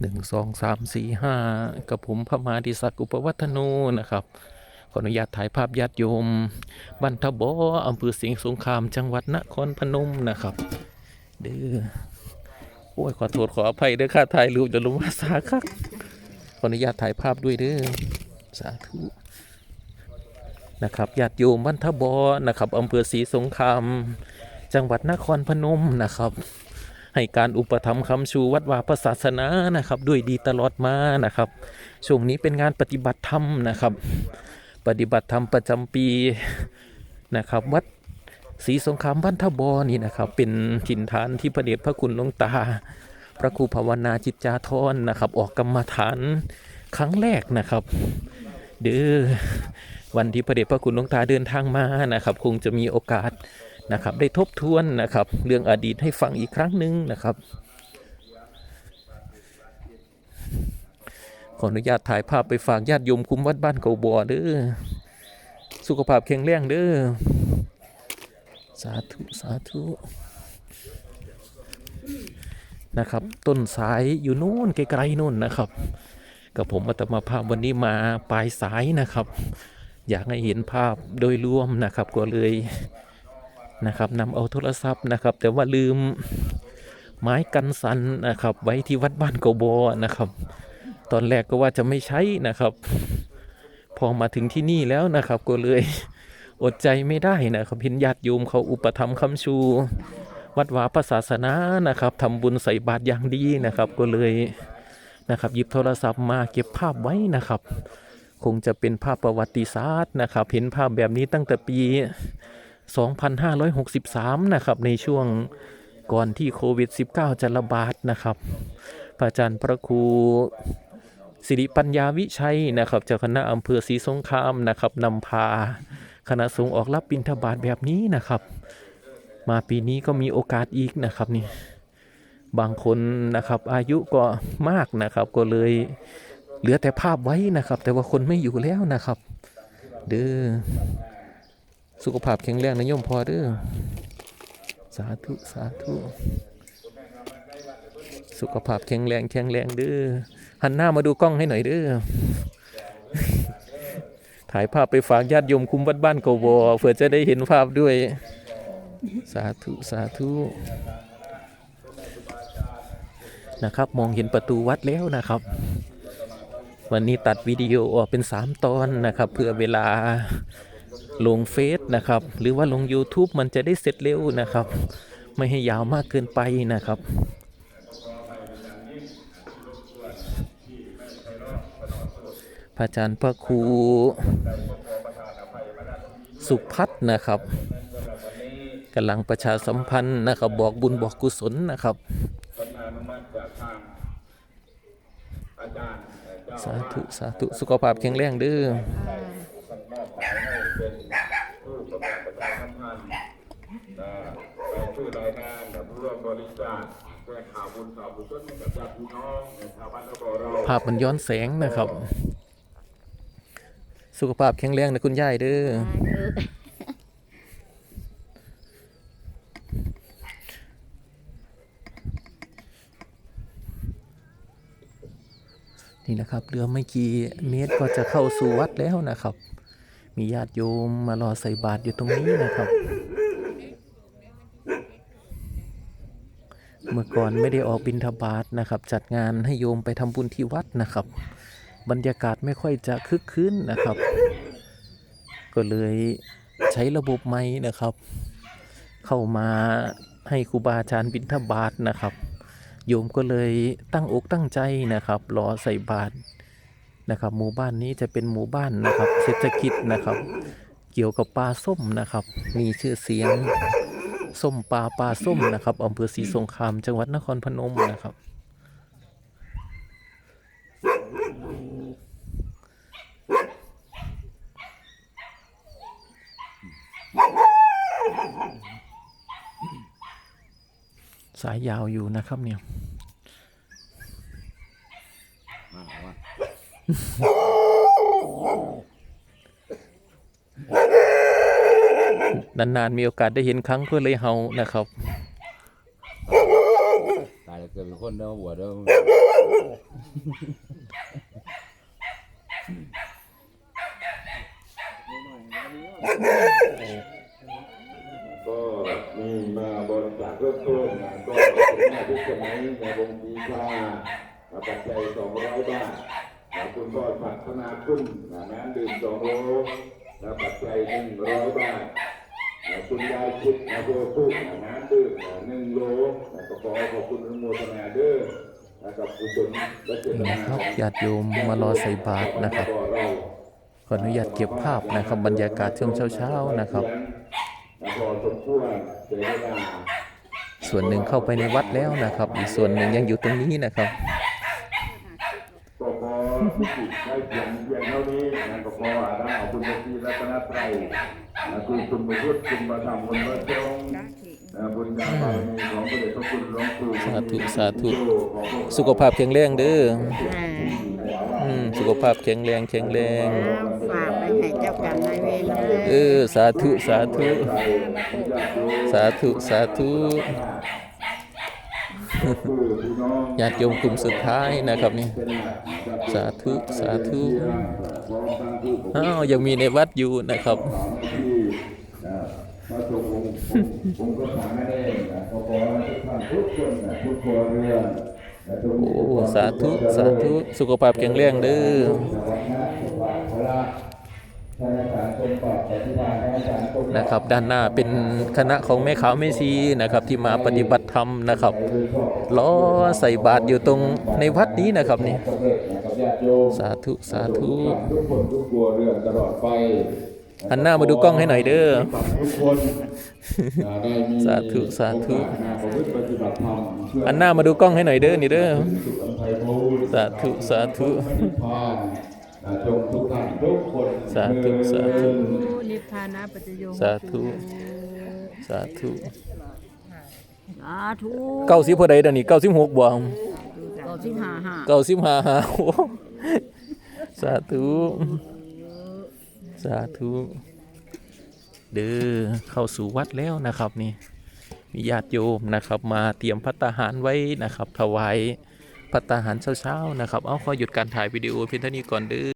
หนึ่งสองสามสี่ห้ากับผมพระมาดิศักดิ์อุปวัฒโนนะครับ ขออนุญาตถ่ายภาพญาติโยมบันทบออำเภอสิงห์สงครามจังหวัดนครพนมนะครับ เด้อโอ้ยขอโทษขออภัยเด้อค่าถ่ายรูปจะลงมาสาครับขออนุญาตถ่ายภาพด้วยเด้อสาธุนะครับญาติโยมบันทบอนะครับอำเภอศรีสงคราม จังหวัดนครพนมนะครับ ให้การอุปถัมภ์คำชูวัดวาพระศาสนานะครับ ด้วยดีตลอดมานะครับช่วงนี้เป็นงานปฏิบัติธรรมนะครับ ปฏิบัติธรรมประจำปีนะครับวัดศรีสงครามบ้านทบอนี่นะครับ เป็นถิ่นฐานที่พระเดชพระคุณหลวงตา พระครูภาวนาจิตจาธรนะครับ ออกกรรมฐานครั้งแรกนะครับ เด้อวันที่พระเดชพระคุณหลวงตาเดินทางมานะครับ คงจะมีโอกาส นะครับ ได้ทบทวนนะครับ เรื่องอดีตให้ฟังอีกครั้งหนึ่งนะครับ ขออนุญาตถ่ายภาพไปฝากญาติโยมคุ้มวัดบ้านเกาบัวเด้อสุขภาพแข็งแรงเด้อสาธุ สาธุ นะครับ ต้นสายอยู่นู่นไกลๆนู่นนะครับ กับผมอัตมาภาพวันนี้มาปลายสายนะครับ อยากให้เห็นภาพโดยรวมนะครับก็เลย นะครับนำเอาโทรศัพท์นะครับ แต่ว่าลืมไม้กันสันนะครับ ไว้ที่วัดบ้านเกาบัวนะครับ ตอนแรกก็ว่าจะไม่ใช้นะครับ พอมาถึงที่นี่แล้วนะครับ ก็เลยอดใจไม่ได้นะครับเห็นญาติโยมเขาอุปถัมภ์คำชู วัดวาพระศาสนานะครับทำบุญใส่บาตรอย่างดีนะครับ ก็เลยนะครับหยิบโทรศัพท์มาเก็บภาพไว้นะครับ คงจะเป็นภาพประวัติศาสตร์นะครับ เห็นภาพแบบนี้ตั้งแต่ปี 2563 นะครับ ในช่วงก่อนที่โควิด -19 จะระบาดนะครับพระอาจารย์พระครูสิริปัญญาวิชัยนะครับเจ้าคณะอำเภอศรีสงครามนะครับนำพาคณะสงฆ์ออกรับบิณฑบาตแบบนี้นะครับ มาปีนี้ก็มีโอกาสอีกนะครับนี่บางคนนะครับอายุก็มากนะครับก็เลยเหลือแต่ภาพไว้นะครับ แต่ว่าคนไม่อยู่แล้วนะครับ เด้อ สุขภาพแข็งแรงนะโยมพอเด้อสาธุ สาธุ สุขภาพแข็งแรงแข็งแรงเด้อหันหน้ามาดูกล้องให้หน่อยเด้อถ่ายภาพไปฝากญาติโยมคุ้มวัดบ้านกบอเผื่อจะได้เห็นภาพด้วย สาธุ สาธุนะครับ มองเห็นประตูวัดแล้วนะครับ วันนี้ตัดวิดีโอออกเป็น 3 ตอนนะครับ เพื่อเวลา ลงเฟซนะครับ หรือว่าลง YouTube มันจะได้เสร็จเร็วนะครับ ไม่ให้ยาวมากเกินไปนะครับพระอาจารย์พระครูสุพัฒน์นะครับกำลังประชาสัมพันธ์นะครับบอกบุญบอกกุศลนะครับสาธุ สาธุ สุขภาพแข็งแรงเด้อ ชื่อรายงานกับร่วมบริจาคแจ้ข่าวบุญข่าวบุญก็ให้กับญาติพี่น้องชาวบ้านตะโกเราภาพมันย้อนแสงนะครับ สุขภาพแข็งแรงนะคุณยายเด้อนี่นะครับเรือไม่กี่เมตรก็จะเข้าสู่วัดแล้วนะครับ มีญาติโยมมารอใส่บาตรอยู่ตรงนี้นะครับ เมื่อก่อนไม่ได้ออกบิณฑบาตนะครับ จัดงานให้โยมไปทำบุญที่วัดนะครับ บรรยากาศไม่ค่อยจะคึกคืนนะครับ ก็เลยใช้ระบบไม้นะครับ เข้ามาให้ครูบาอาจารย์บิณฑบาตนะครับ โยมก็เลยตั้งอกตั้งใจนะครับรอใส่บาตร นะครับหมู่บ้านนี้จะเป็นหมู่บ้านนะครับเศรษฐกิจนะครับ เกี่ยวกับปลาส้มนะครับ มีชื่อเสียงส้มปลาปลาส้มนะครับอำเภอศรีสงครามจังหวัดนครพนมนะครับ สายยาวอยู่นะครับเนี่ย นานๆมีโอกาสได้เห็นครั้งเพื่อเลยเฮานะครับ ตายแล้วเกินลงคนเด้อบวชเด้อก็มีมาบริจาคเริ่มต้นนะก็เป็นหน้าที่สมัยในวงปีชาปัจจัย200บาท นะคุณพ่อพัฒนาคุณนะน้ำดื่ม2โลนะปัจจัย100บาทนะคุณยายคิดนะเพื่อพูดนะน้ำดื่มนะ1โลนะก็ขอขอบคุณอนุโมทนาเด้อนะกับกุศลและเจตนี่นานะครับญาติโยมมารอใส่บาตรนะครับขออนุญาตเก็บภาพนะครับบรรยากาศช่วงเช้าๆนะครับ ส่วนหนึ่งเข้าไปในวัดแล้วนะครับ อีกส่วนหนึ่งยังอยู่ตรงนี้นะครับ ขอพิจิตได้เพียงเพียงเท่านี้นะก็ขออาดังเอาคุณพระศรีรัตนตรัยนะคุณคุณประพุทธคุณประธรรมคุณพระสงฆ์นะบุญญาบารมีของพระเดชพระคุณหลวงปู่สาธุสาธุสุขภาพแข็งแรงเด้อสุขภาพแข็งแรงแข็งแรงฝากไปให้เจ้ากรรมนายเวรเออสาธุสาธุ สาธุสาธุ ญาติโยมกลุ่มสุดท้ายนะครับนี่สาธุสาธุอ้าวยังมีในวัดอยู่นะครับพระสงฆ์องค์องค์พระสามเณรนะก็ขอให้ทุกท่านทุกคนนะทุกครัวเรือนนะทุกโอ้สาธุ สาธุ สุขภาพแข็งแรงเด้อ นะครับ ด้านหน้าเป็นคณะของแม่ขาวแม่ชีนะครับ ที่มาปฏิบัติธรรมนะครับล้อใส่บาตรอยู่ตรงในวัดนี้นะครับนี่สาธุสาธุทุกคนทุกครัวเรือนตลอดไปหันหน้ามาดูกล้องให้หน่อยเด้อทุกคนอ่าได้มีสาธุสาธุโอกสมาประพฤติปฏิบัติธรรมเพื่อหันหน้ามาดูกล้องให้หน่อยเด้อนี่เด้อสุขอันไพบูรณ์สาธุสาธุ พระนิพพานอ่าจงทุกท่านทุกคนสาธุสาธุนิพพานะปัจจโยสาธุสาธุสาธุเก้าสิบพอใดเดี๋ยวนี้เก้าสิบหกบ่เก้าสิบห้าห้าเก้าสิบห้าห้าโอ้สาธุสาธุเด้อเข้าสู่วัดแล้วนะครับนี่มีญาติโยมนะครับมาเตรียมพัตตาหารไว้นะครับถวายพัตตาหารเช้าๆนะครับ เอาขอหยุดการถ่ายวิดีโอเพียงเท่านี้ก่อนเด้อ